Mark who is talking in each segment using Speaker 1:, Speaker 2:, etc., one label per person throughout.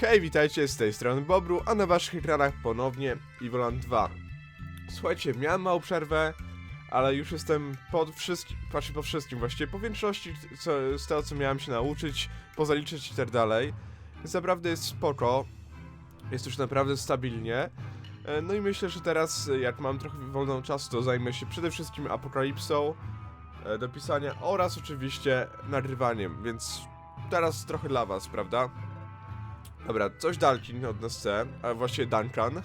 Speaker 1: Hej, witajcie z tej strony Bobru, a na waszych ekranach ponownie Evoland 2. Słuchajcie, miałem małą przerwę, ale już jestem pod wszystkim, patrzę po wszystkim właściwie, po większości co, z tego co miałem się nauczyć, pozaliczyć i tak dalej. Więc naprawdę jest spoko, jest już naprawdę stabilnie. E, No i myślę, że teraz jak mam trochę wolną czasu, to zajmę się przede wszystkim apokalipsą e, do pisania oraz oczywiście nagrywaniem, więc teraz trochę dla was, prawda? Dobra, coś Dalkin od nas chce, a właściwie Duncan.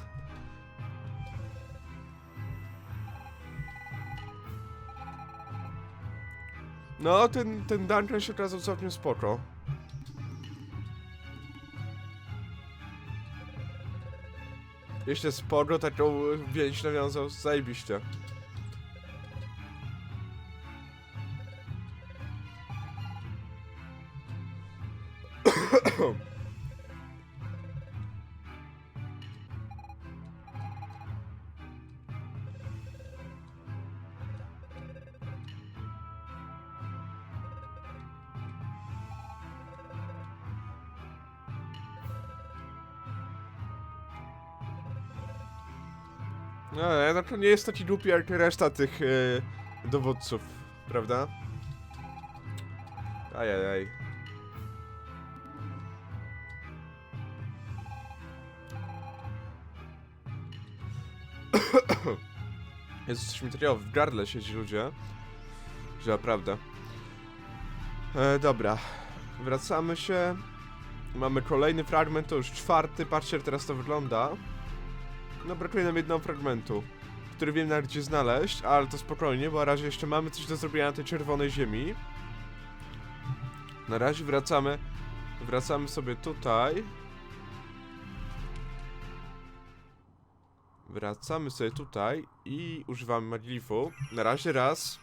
Speaker 1: No, ten, ten Duncan się okazał całkiem spoko. Jeszcze sporo taką więź nawiązał, zajebiście. No, no to nie jest taki głupi jak reszta tych yy, dowódców, prawda? Ajajaj. Jezus, coś mi takiego w gardle siedzi ludzie. Że naprawdę. E, dobra. Wracamy się. Mamy kolejny fragment, to już czwarty. Patrzcie, jak teraz to wygląda. No brakuje nam jednego fragmentu, który wiem nawet gdzie znaleźć, ale to spokojnie, bo na razie jeszcze mamy coś do zrobienia na tej czerwonej ziemi. Na razie wracamy, wracamy sobie tutaj. Wracamy sobie tutaj i używamy maglifu. Na razie raz.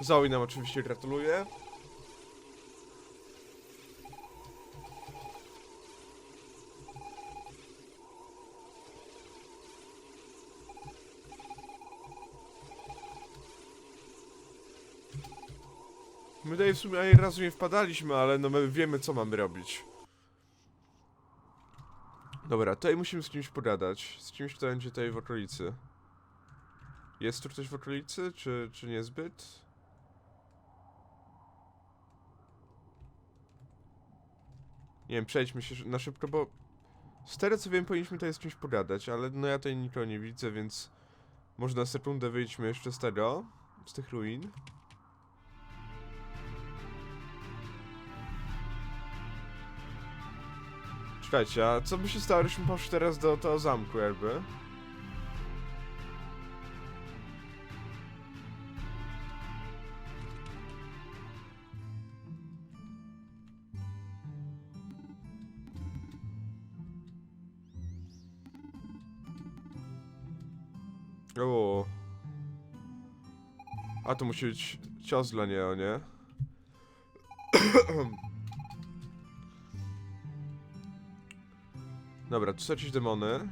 Speaker 1: Zoe nam oczywiście gratuluje. My tutaj w sumie ani razu nie wpadaliśmy, ale no my wiemy co mamy robić. Dobra, tutaj musimy z kimś pogadać. Z kimś, kto będzie tutaj w okolicy. Jest tu ktoś w okolicy, czy, czy niezbyt? Nie wiem, przejdźmy się na szybko, bo z tego co wiem, powinniśmy tutaj z kimś pogadać, ale no ja tutaj nikogo nie widzę, więc może na sekundę wyjdźmy jeszcze z tego, z tych ruin. Czekajcie, a co by się stało, gdybyśmy poszli teraz do tego zamku jakby? O. A to musi być cios dla niego, nie? Dobra, tu są demony.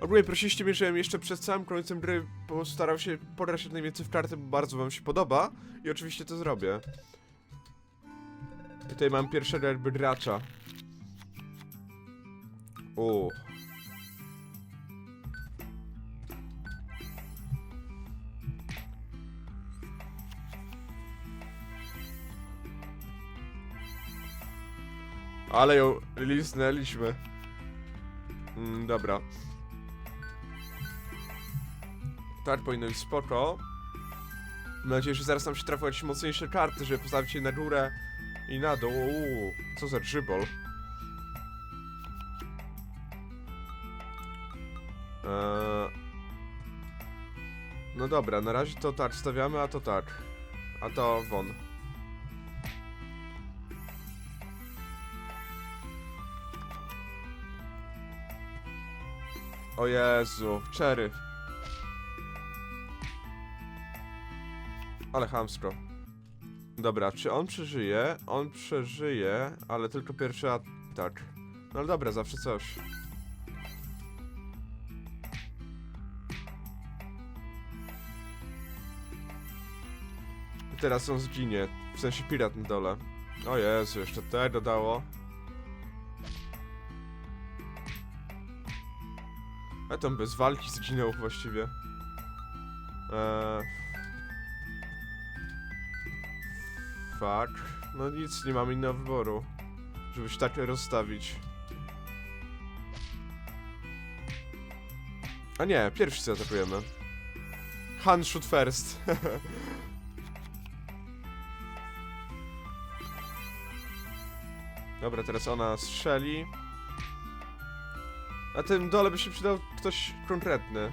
Speaker 1: Ogólnie prosiliście mnie, żebym jeszcze przed całym końcem gry postarał się podrać jak najwięcej w karty, bo bardzo wam się podoba. I oczywiście to zrobię. I tutaj mam pierwszego jakby gracza. O. Ale ją liznęliśmy. Mm, dobra. Tak powinno być spoko. Mam nadzieję, że zaraz nam się trafią jakieś mocniejsze karty, żeby postawić je na górę i na dół. Uuu, co za grzybol. Eee... No dobra, na razie to tak stawiamy, a to tak. A to won. O Jezu, Cherry. Ale chamsko. Dobra, czy on przeżyje? On przeżyje, ale tylko pierwszy atak. No ale dobra, zawsze coś. teraz on zginie. W sensie pirat na dole. O Jezu, jeszcze te dodało. A tam bez walki zginął właściwie. Eee... Fuck. No nic, nie mamy innego wyboru. Żeby się tak rozstawić. A nie, pierwszy zaatakujemy. Han shoot first. Dobra, teraz ona strzeli. Na tym dole by się przydał ktoś konkretny.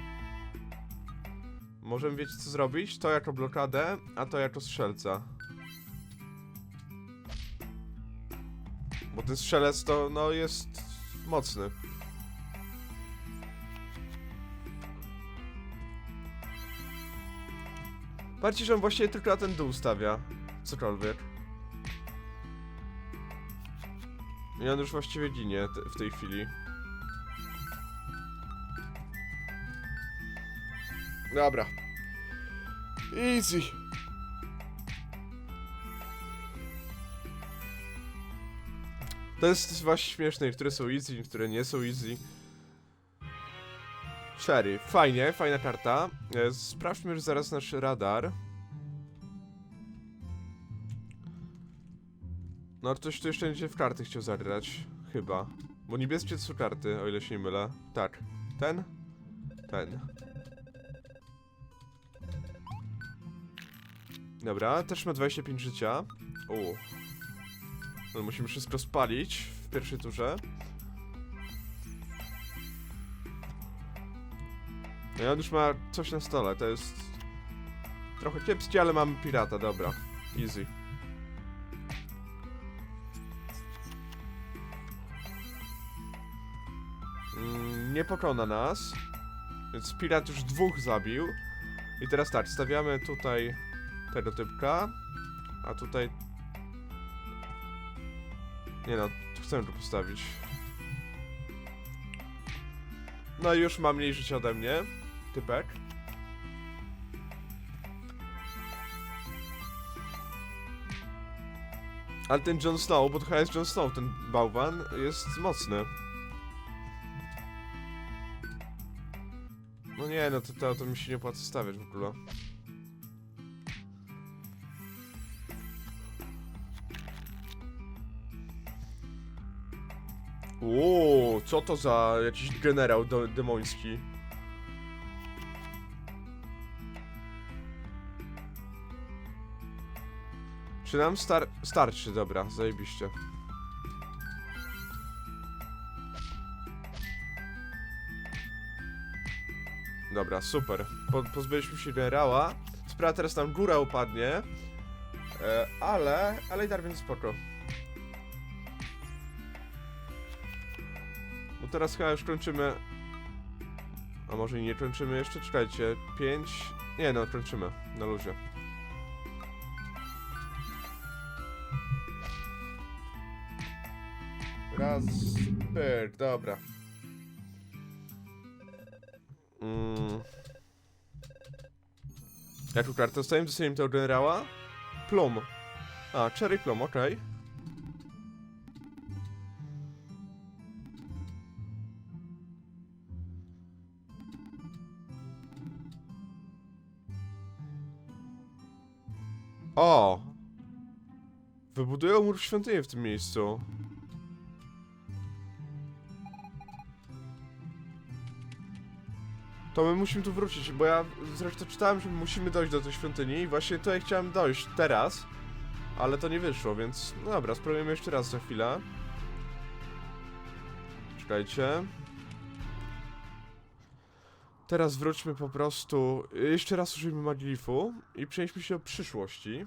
Speaker 1: Możemy wiedzieć co zrobić? To jako blokadę, a to jako strzelca. Bo ten strzelec to, no, jest mocny. Bardziej, że on właściwie tylko na ten dół stawia. Cokolwiek. I on już właściwie ginie w tej chwili. Dobra. Easy. To jest właśnie śmieszne, niektóre są easy, niektóre nie są easy. Sherry, fajnie, fajna karta. E, Sprawdźmy już zaraz nasz radar. No, ktoś tu jeszcze będzie w karty chciał zagrać. Chyba. Bo niebieskie to są karty, o ile się nie mylę. Tak. Ten? Ten. Dobra, też ma 25 życia. U. No, musimy wszystko spalić w pierwszej turze. No i on już ma coś na stole, to jest... Trochę kiepskie, ale mamy pirata, dobra. Easy. Mm, nie pokona nas. Więc pirat już dwóch zabił. I teraz tak, stawiamy tutaj tego typka. A tutaj... Nie no, chcemy go postawić. No i już ma mniej życia ode mnie. Typek. Ale ten Jon Snow, bo to chyba jest Jon Snow, ten bałwan, jest mocny. No nie, no to, to, to mi się nie opłaca stawiać w ogóle. Uuu, co to za jakiś generał do, demoński? Czy nam star starczy? Dobra, zajebiście. Dobra, super. Po, pozbyliśmy się generała. Sprawa teraz nam góra upadnie. E, ale, ale i tak będzie spoko. Bo teraz chyba już kończymy. A może i nie kończymy jeszcze? Czekajcie. 5. Nie no, kończymy. Na luzie. Raz, pyk, dobra. Mm. Jaką kartę dostałem? Dostałem tego generała? Plum. A, Cherry Plum, okej. O! Wybudują mur świątyni w tym miejscu. To my musimy tu wrócić, bo ja zresztą czytałem, że musimy dojść do tej świątyni i właśnie tutaj chciałem dojść teraz, ale to nie wyszło, więc no dobra, spróbujemy jeszcze raz za chwilę. Czekajcie. Teraz wróćmy po prostu, jeszcze raz użyjmy Maglifu i przenieśmy się do przyszłości.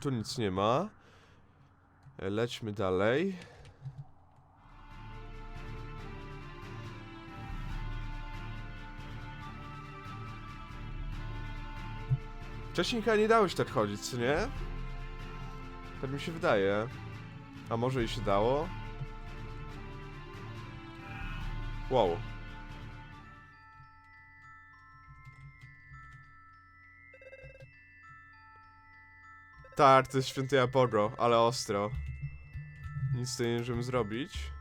Speaker 1: Tu nic nie ma. Lećmy dalej. Wcześniej chyba nie dało się tak chodzić, co nie? Tak mi się wydaje. A może i się dało? Wow. Tak, to jest świętyja Pogo, ale ostro. Nic tutaj nie możemy zrobić.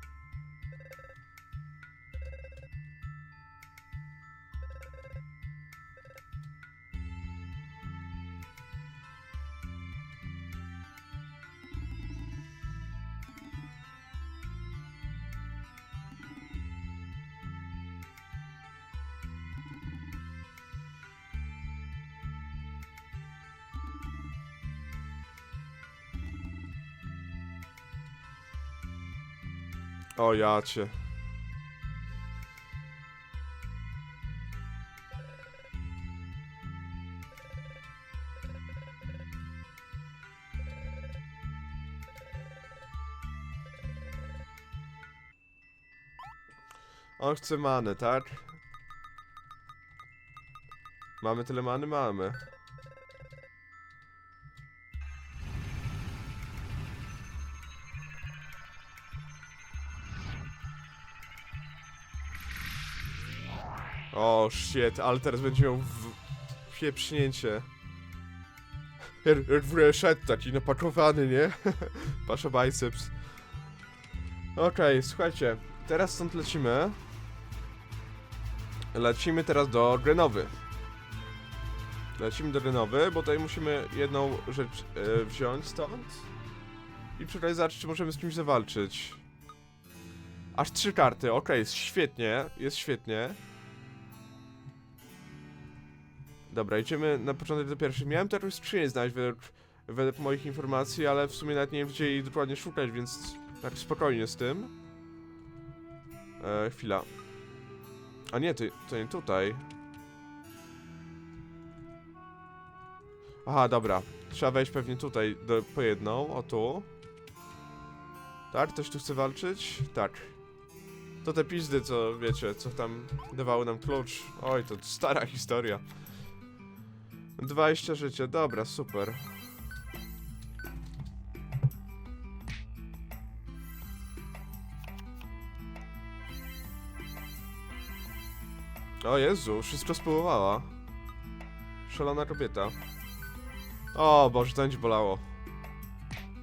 Speaker 1: O ja cię. On chce tak? Mamy tyle many? Mamy. Shit, ale teraz będzie miał w... pieprznięcie. Szedł taki napakowany, nie? Pasza biceps. Okej, słuchajcie, teraz stąd lecimy. Lecimy teraz do Grenowy. Lecimy do Grenowy, bo tutaj musimy jedną rzecz e, wziąć stąd. I przy okazji zobaczyć, czy możemy z kimś zawalczyć. Aż trzy karty, okej, jest świetnie, jest świetnie. Dobra, idziemy na początek do pierwszej. Miałem to jakąś skrzynię znaleźć według, według moich informacji, ale w sumie nawet nie wiem gdzie jej dokładnie szukać, więc tak spokojnie z tym. E, chwila. A nie, to, to nie tutaj. Aha, dobra. Trzeba wejść pewnie tutaj do, po jedną, o tu. Tak? Ktoś tu chce walczyć? Tak. To te pizdy, co wiecie, co tam dawały nam klucz. Oj, to stara historia. 20 życia, dobra, super. O Jezu, wszystko spróbowała. Szalona kobieta. O Boże, to będzie bolało.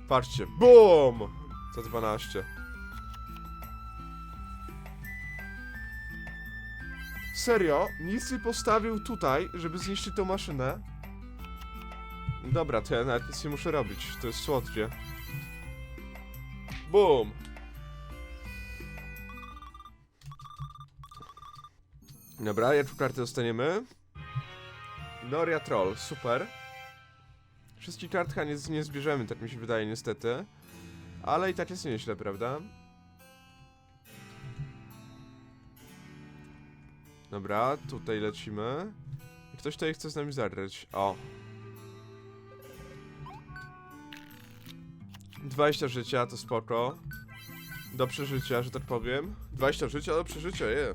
Speaker 1: Patrzcie, BUM! Za 12. Serio? Nic nie postawił tutaj, żeby zniszczyć tą maszynę? Dobra, to ja nawet nic nie muszę robić. To jest słodkie. Boom! Dobra, jaką kartę dostaniemy? Noria Troll, super. Wszystkich kart chyba nie, nie zbierzemy, tak mi się wydaje niestety. Ale i tak jest nieźle, prawda? Dobra, tutaj lecimy. Ktoś tutaj chce z nami zagrać. O. 20 życia, to spoko. Do przeżycia, że tak powiem. 20 życia do przeżycia, je.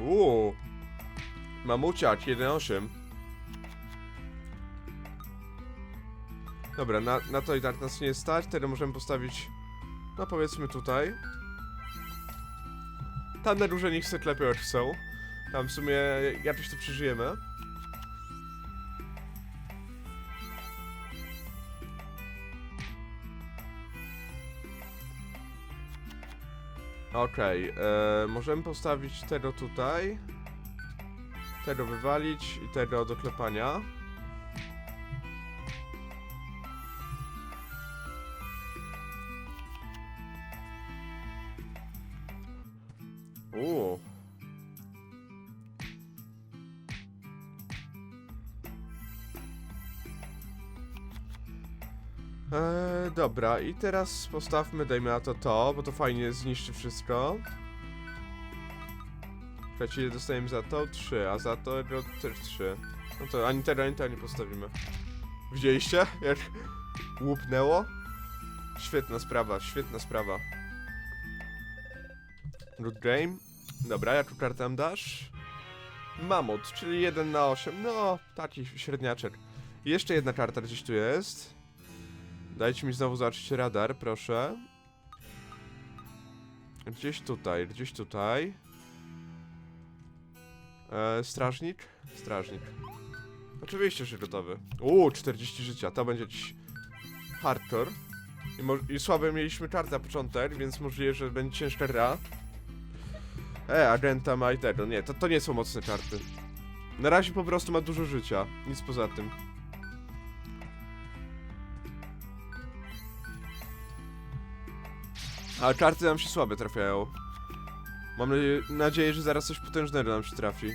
Speaker 1: Uuu. Mamuciak 1.8. Dobra, na, na to i tak nas nie stać. Teraz możemy postawić, no powiedzmy tutaj. Tam na róże niech se jak chcą. Tam w sumie jakoś to przeżyjemy. Okej, e, możemy postawić tego tutaj. Tego wywalić i tego do klepania. Dobra, i teraz postawmy, dajmy na to to, bo to fajnie zniszczy wszystko. Słuchajcie, ile dostajemy za to? 3, a za to też 3. No to ani tego, ani tego nie postawimy. Widzieliście? Jak łupnęło? Świetna sprawa, świetna sprawa. Good game. Dobra, jaką kartę nam dasz? Mamut, czyli 1 na 8. No, taki średniaczek. Jeszcze jedna karta gdzieś tu jest. Dajcie mi znowu zobaczyć radar, proszę. Gdzieś tutaj, gdzieś tutaj. E, strażnik? Strażnik. Oczywiście, że gotowy. Uuu, 40 życia, to będzie jakiś hardcore. I, I słabe mieliśmy kartę na początek, więc możliwe, że będzie ciężka gra. E, agenta ma i tego. Nie, to, to nie są mocne karty. Na razie po prostu ma dużo życia. Nic poza tym. Ale karty nam się słabe trafiają. Mam nadzieję, że zaraz coś potężnego nam się trafi.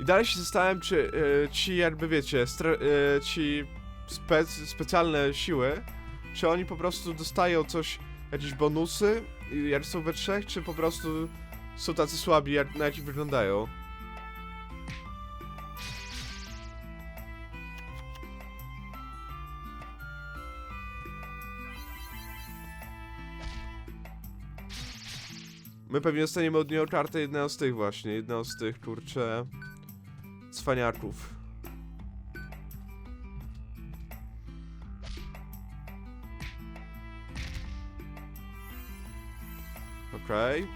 Speaker 1: I dalej się zastanawiam, czy e, ci jakby wiecie, e, ci spec specjalne siły, czy oni po prostu dostają coś, jakieś bonusy, jak są we trzech, czy po prostu są tacy słabi, jak, na jakich wyglądają. My pewnie dostaniemy od niego kartę jednego z tych właśnie, jednego z tych, kurczę, cwaniaków. Okej.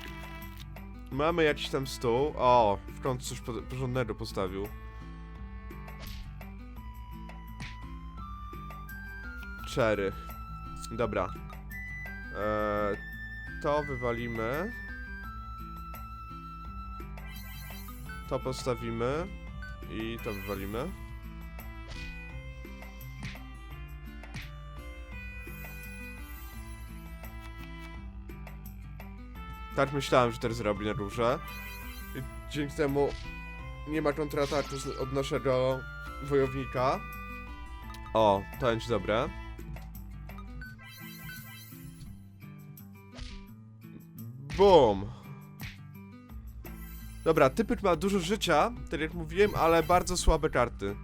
Speaker 1: Mamy jakiś tam stół. O, w końcu coś po- porządnego postawił. Cherry. Dobra. Eee, to wywalimy. To postawimy. I to wywalimy. Tak myślałem, że teraz zrobi na. I dzięki temu nie ma kontrataku od naszego wojownika. O, to będzie dobre. Boom! Dobra, typyk ma dużo życia, tak jak mówiłem, ale bardzo słabe karty.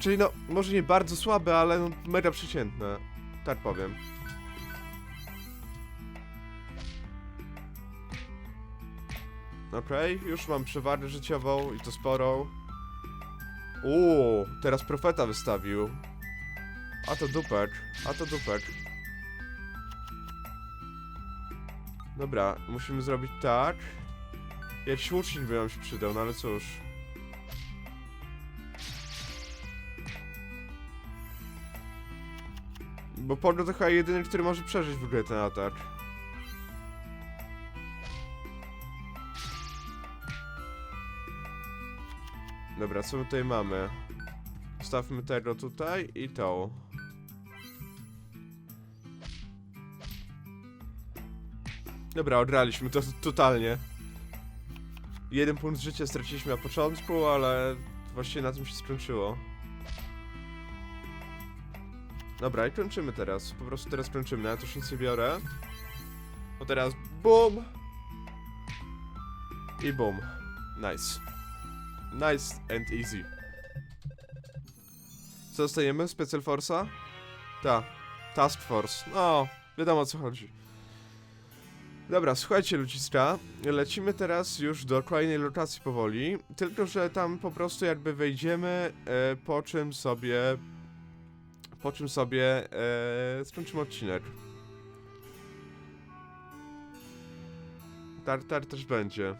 Speaker 1: Czyli no, może nie bardzo słabe, ale no, mega przeciętne. Tak powiem. Okej, już mam przewagę życiową i to sporą. Uuu, teraz profeta wystawił. A to dupek, a to dupek. Dobra, musimy zrobić tak. Jakiś łucznik by nam się przydał, no ale cóż. Bo Pogo to chyba jedyny, który może przeżyć w ogóle ten atak. Dobra, co my tutaj mamy? Stawmy tego tutaj i to. Dobra, odgraliśmy to totalnie. Jeden punkt życia straciliśmy na początku, ale właściwie na tym się skończyło. Dobra, i kończymy teraz. Po prostu teraz kończymy. Ja już nic nie biorę. Bo teraz BUM! I BUM. Nice. Nice and easy. Co dostajemy? Special Force'a? Ta. Task Force. No, wiadomo o co chodzi. Dobra, słuchajcie ludziska, lecimy teraz już do kolejnej lokacji powoli, tylko że tam po prostu jakby wejdziemy, e, po czym sobie, po czym sobie e, skończymy odcinek. Tar, tar też będzie.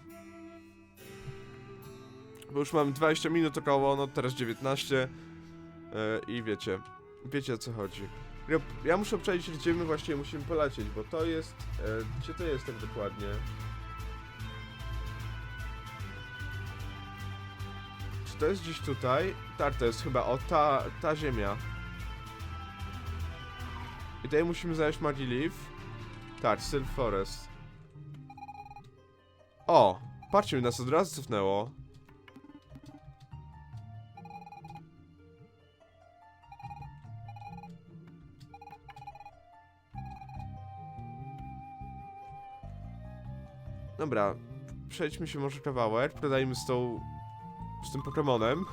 Speaker 1: Bo już mam 20 minut około, no teraz 19 e, i wiecie, wiecie o co chodzi. Ja, muszę przejść, gdzie my właściwie musimy polecieć, bo to jest... E, gdzie to jest tak dokładnie? Czy to jest gdzieś tutaj? Tak, to jest chyba o ta, ta ziemia. I tutaj musimy znaleźć Maggie Leaf. Tak, Sylph Forest. O! Patrzcie, nas od razu cofnęło. Dobra, przejdźmy się może kawałek, pogadajmy z tą... z tym Pokemonem.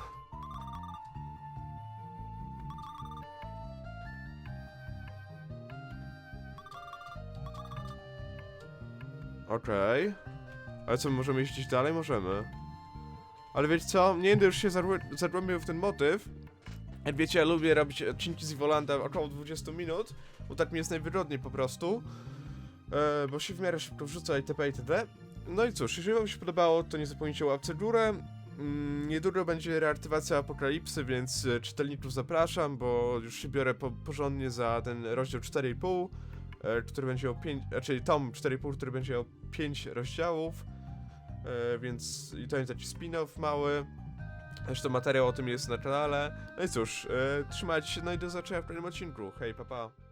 Speaker 1: Okej. Ale co, możemy gdzieś dalej? Możemy. Ale wiecie co, nie będę już się zagłębiał w ten motyw. Jak wiecie, ja lubię robić odcinki z Iwolanda około 20 minut, bo tak mi jest najwygodniej po prostu. E, bo się w miarę szybko wrzuca itp. itd. No i cóż, jeżeli wam się podobało, to nie zapomnijcie o łapce w górę. Mm, niedługo będzie reaktywacja Apokalipsy, więc e, czytelników zapraszam, bo już się biorę po, porządnie za ten rozdział 4,5, e, który będzie o 5, czyli tom 4,5, który będzie o 5 rozdziałów. E, więc i to jest taki spin-off mały. Zresztą materiał o tym jest na kanale. No i cóż, trzymajcie się, no i do zobaczenia w kolejnym odcinku. Hej, papa. Pa.